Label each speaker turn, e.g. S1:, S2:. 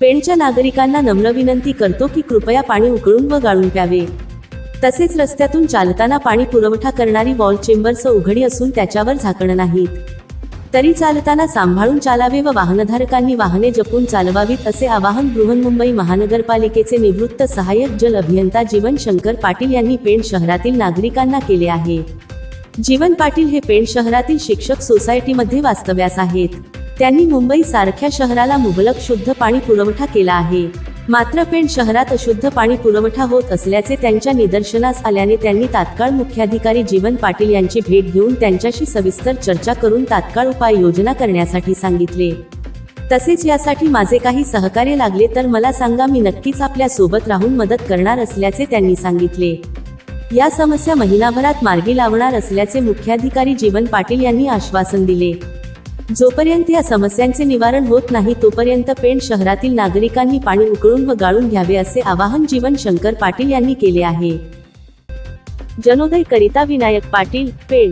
S1: पेणच्या नागरिकांना नम्र विनंती करतो की कृपया पाणी उकळून व गाळून प्यावे. तसेच रस्त्यातून चालताना पाणी पुरवठा करणारी वॉल चेंबर्स उघडी असून त्याच्यावर झाकणं नाहीत. तरी चालताना सांभाळून चालावे व वाहनधारकांनी वाहने जपून चालवावीत असे आवाहन बृहन्मुंबई महानगरपालिकेचे निवृत्त सहाय्यक जल अभियंता जीवन शंकर पाटील यांनी पेण शहरातील नागरिकांना केले आहे. जीवन पाटील हे पेण शहरातील शिक्षक सोसायटीमध्ये वास्तव्यास आहेत. त्यांनी मुंबई सारख्या शहराला मुबलक शुद्ध पाणी पुरवठा केला आहे. मात्र पेण शहरात अशुद्ध पाणी पुरवठा होत असल्याचे त्यांच्या निदर्शनास आल्याने त्यांनी तात्काळ मुख्याधिकारी जीवन पाटील यांची भेट घेऊन त्यांच्याशी सविस्तर चर्चा करून तात्काळ उपाययोजना करण्यासाठी सांगितले. तसेच यासाठी माझे काही सहकार्य लागले तर मला सांगा मी नक्कीच आपल्यासोबत राहून मदत करणार असल्याचे त्यांनी सांगितले. या समस्या महिनाभरात मार्गी लावणार असल्याचे मुख्याधिकारी जीवन पाटील यांनी आश्वासन दिले. जोपर्यंत या समस्यांचे निवारण होत नाही तोपर्यंत पेण शहरातील नागरिकांनी पाणी उकळून व गाळून घ्यावे असे आवाहन जीवन शंकर पाटील यांनी केले आहे. जनोदय करिता विनायक पाटील पेण